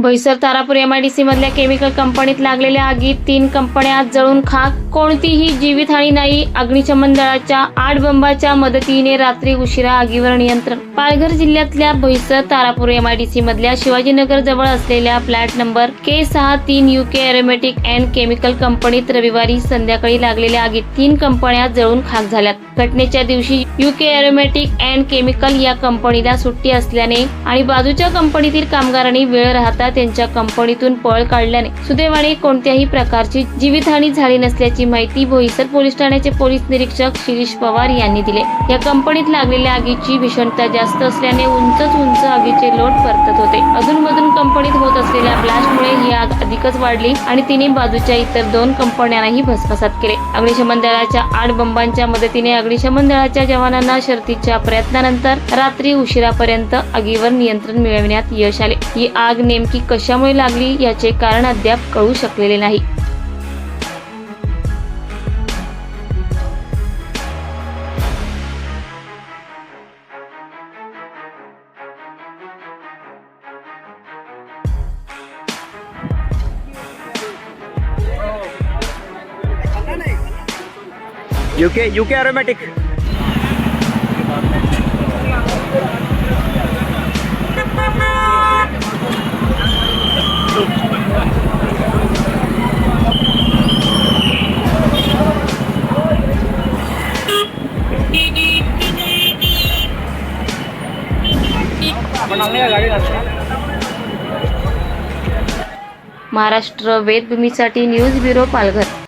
भैसर Tarapur MIDC मधल्या chemical कंपनीत लागलेल्या आगीत तीन कंपन्या जळून खाक. कोणतीही जीवितहानी नाही. अग्निशमन दलाच्या आठ बंबाच्या मदतीने रात्री उशिरा आगीवर नियंत्रण. पालघर जिल्ह्यातल्या भैसर तारापूर एमआयडीसी मधल्या शिवाजीनगर जवळ असलेल्या फ्लॅट नंबर के सहा तीन युके एरोमॅटिक अँड केमिकल कंपनीत रविवारी संध्याकाळी लागलेल्या आगीत तीन कंपन्या जळून खाक झाल्यात. घटनेच्या दिवशी युके एरोमॅटिक अँड केमिकल या कंपनीला सुट्टी असल्याने आणि बाजूच्या कंपनीतील कामगारांनी वेळ राहता त्यांच्या कंपनीतून पळ काढल्याने सुदैवाने कोणत्याही प्रकारची जीवितहानी झाली नसल्याची माहिती बोईसर पोलीस ठाण्याचे पोलीस निरीक्षक शिरीष पवार यांनी दिले. या कंपनीत लागलेल्या आगीची भीषणता जास्त असल्याने उंचच उंच आगीचे लोट परतत होते. अधूनमधून कंपनीत होत असलेल्या ब्लास्टमुळे ही आग एकच वाढली आणि तिने बाजूच्या इतर दोन कंपन्यांनाही भस्मसात केले. अग्निशमन दलाच्या आठ बंबांच्या मदतीने अग्निशमन दलाच्या जवानांना शर्तीच्या प्रयत्नानंतर रात्री उशिरापर्यंत आगीवर नियंत्रण मिळविण्यात यश आले. ही आग नेमकी कशामुळे लागली याचे कारण अद्याप कळू शकलेले नाही. यूके यूके अरोमॅटिक महाराष्ट्र वेदभूमीसाठी न्यूज ब्युरो पालघर.